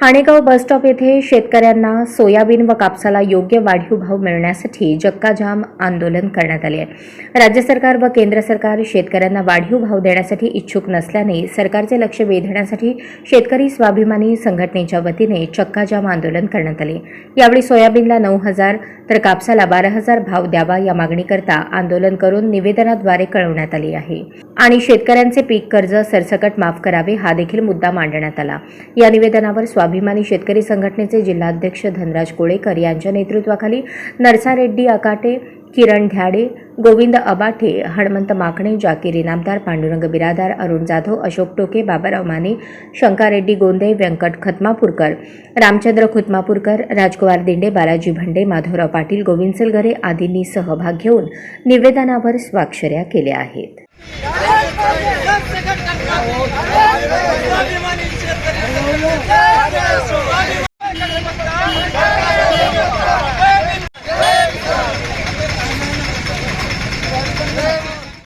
हाणेगाव bus stop येथे शेतकऱ्यांना soybean व कापसाला योग्य वाढीव भाव मिळण्यासाठी जक्काजाम आंदोलन करण्यात आले आहे. राज्य सरकार व केंद्र सरकार शेतकऱ्यांना वाढीव भाव देण्यासाठी इच्छुक नसल्याने सरकारचे लक्ष वेधण्यासाठी शेतकरी स्वाभिमानी संघटनेच्या वतीने चक्काजाम आंदोलन करण्यात आले. यावेळी सोयाबीनला नऊ हजार तर कापसाला बारा हजार भाव द्यावा या मागणीकरता आंदोलन करून निवेदनाद्वारे कळवण्यात आले आहे. आणि शेतकऱ्यांचे पीक कर्ज सरसकट माफ करावे हा देखील मुद्दा मांडण्यात आला. या निवेदनावर स्वाभिमानी शेतकरी संघटनेचे जिल्हाध्यक्ष धनराज कोळेकर यांच्या नेतृत्वाखाली नरसा रेड्डी अकाटे किरण ध्याडे गोविंद अबाठे हणमंत माकणे जाकीर इनामदार पांडुरंग बिरादार अरुण जाधव अशोक टोके बाबाराव माने शंकारेड्डी गोंदे व्यंकट खतमापूरकर रामचंद्र खुतमापूरकर राजकुमार दिंडे बालाजी भंडे माधवराव पाटील गोविंद सलगरे आदींनी सहभाग घेऊन निवेदनावर स्वाक्षऱ्या केल्या आहेत Yeah.